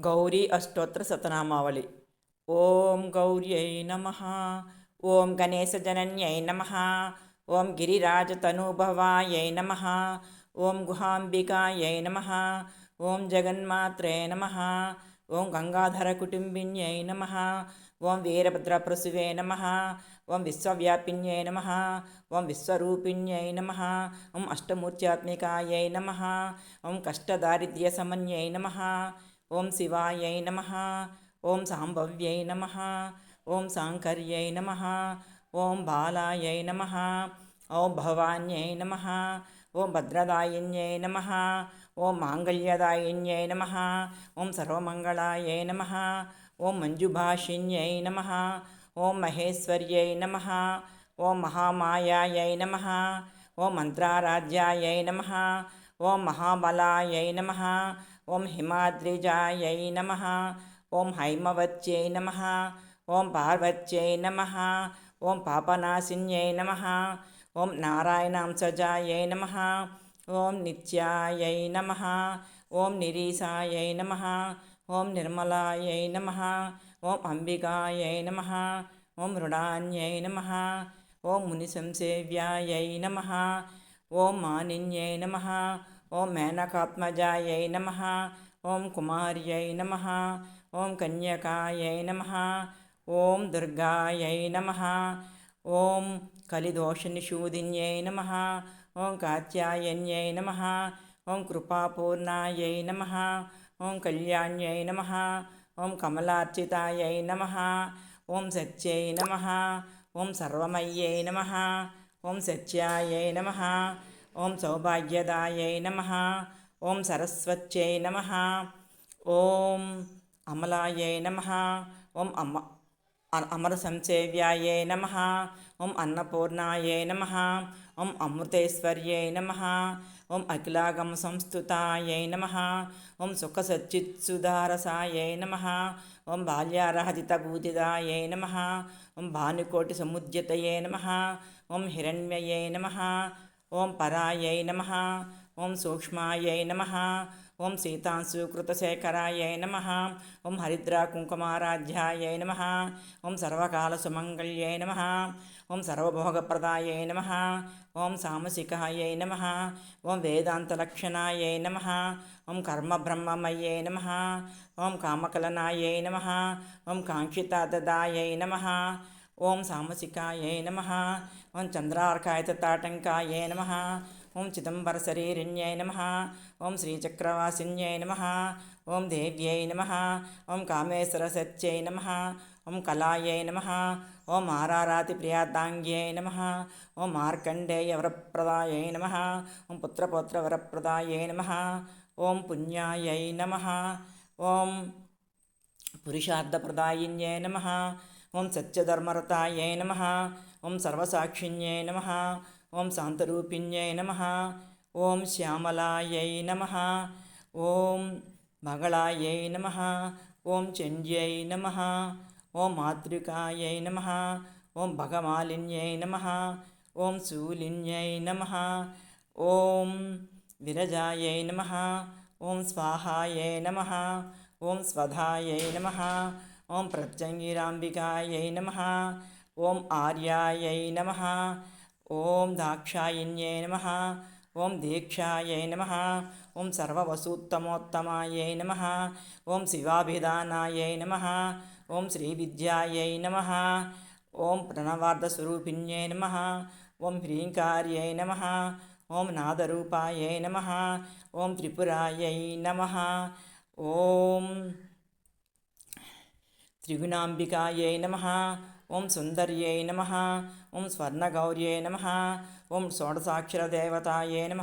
గౌరీ అష్టోత్తర శతనామావళి ఓం గౌర్యై నమ ఓం గణేశజనన్యై నమ ఓం గిరిరాజతనూభవాయై నమ ఓం గుహాంబికాయై నమ ఓం జగన్మాత్రే నమ ఓం గంగాధర కుటుంబిన్యై నమ ఓం వీరభద్ర ప్రసువే నమ ఓం విశ్వవ్యాపిన్యై నమ ఓం విశ్వరూపిణ్యై నమ ఓం అష్టమూర్త్యాత్మికాయై నమ ఓం కష్టదారిద్ర్య సమన్యై నమ ఓం శివాయై నమ ఓం సాంభవ్యై నమ ఓం సాంకర్యై నమ ఓం బాలాయై నమ ఓం భవాన్యై నమ ఓం భద్రదాయిన్యై నమ ఓం మాంగళ్యదాయిన్యై నమ ఓం సర్వమంగళాయై నమ ఓం మంజుభాషిన్యై నమ ఓం మహేశ్వర్యై నమ ఓం మహామాయాయై నమ ఓం మంత్రారాధ్యాయై నమ ఓం మహాబలాయై నమ ఓం హిమాద్రిజాయై నమ ఓం హైమవత్యై నమ ఓం పార్వత్యై నమ ఓం పాపనాశిన్యై నమ ఓం నారాయణాంసజాయై నమ ఓం నిత్యాయై నమ ఓం నిరీసాయై నమ ఓం నిర్మలాయై నమ ఓం అంబికాయై నమ ఓం మృడాన్యై నమ ఓం మునిసంసేవ్యాయై నమ ఓం మానిన్యై నమ ఓం మేనకాత్మజాయై నమ ఓం కుమార్యై నమ ఓం కన్యకాయై నమ ఓం దుర్గాయై నమ ఓం కలిదోషనిషూదిన్యై నమ ఓం కాత్యాయన్యై నమ ఓం కృపాపూర్ణాయై నమ ఓం కళ్యాణ్యై నమ ఓం కమలార్చితాయై నమ ఓం సత్యై నమ ఓం సర్వమయ్యై నమ ఓం సత్యాయై నమ ఓం సౌభాగ్యదాయై నమ ఓం సరస్వత్యై నమ ఓం అమలాయై నమ ఓం అమ్మ అమర సంసేవ్యాయై నమ ఓం అన్నపూర్ణాయై నమ ఓం అమృతేశ్వర్యై నమ ఓం అఖిలాగమ సంస్థుతాయై నమ ఓం సుఖసచ్చిత్సుధారసాయై నమ ఓం బాల్యారహతితభూతిదాయై నమ ఓం భానుకోటి సముద్యతయే నమ ఓం హిరణ్మయై నమ ఓం పరాయై నమ ఓం సూక్ష్మాయై నమ ఓం సీతాంశుకృతశేఖరాయై నమ ఓం హరిద్రా కుంకుమారాధ్యాయై నమ ఓం సర్వకాల సుమంగళ్యై నమ ఓం సర్వభోగప్రదాయై నమ ఓం సామసికాయై నమ ఓం వేదాంతలక్షణాయై నమ ఓం కర్మబ్రహ్మమయ్యై నమ ఓం కామకలనాయై నమ ఓం కాంక్షితాదదాయై నమ ఓం సామసికాయే నమ ఓం చంద్రార్కాయ తాటంకాయే నమ ఓం చిదంబరశరీరిణ్యై నమ ఓం శ్రీచక్రవాసిన్యై నమ ఓం దేవ్యై నమ ఓం కామేశ్వరసత్యై నమ ఓం కళాయై నమ ఓం ఆరారాతిప్రియాదాంగ్యై నమ ఓం మార్కండేయవరప్రదాయై నమ ఓం పుత్రపౌత్రవరప్రదాయై నమ ఓం పుణ్యాయై నమ ఓం పురుషార్థప్రదాయిన్యై నమ ఓం సత్యధర్మరతాయై నమ ఓం సర్వసాక్షిణ్యే నమ ఓం శాంతరూపిణ్యై నమ ఓం శ్యామలాయై నమ ఓం మగళాయై నమ ఓం చండ్యై నమ ఓం మాతృకాయై నమ ఓం భగమాలిన్యై నమ ఓం శూలిన్యై నమ ఓం విరజాయై నమ ఓం స్వాహాయై నమ ఓం స్వధాయై నమ ఓం ప్రత్యంగిరాంబికాయై నమ ఓం ఆర్యాయై నమ ఓం దాక్షాయిన్యై నమ ఓం దీక్షాయై నమ ఓం సర్వవసూత్తమోత్తమాయై నమ ఓం శివాభిధానాయై నమ ఓం శ్రీవిద్యాయై నమ ఓం ప్రణవార్ధస్వరూపిణ్యై నమ ఓం హ్రీంకార్యై నమ ఓం నాదరూపాయై నమ ఓం త్రిపురాయై నమ ఓం త్రిగుణాంబికాయై నమ ఓం సుందర్యై నమ ఓం స్వర్ణగౌర్యై నమ ఓం షోడసాక్షరదేవతాయై నమ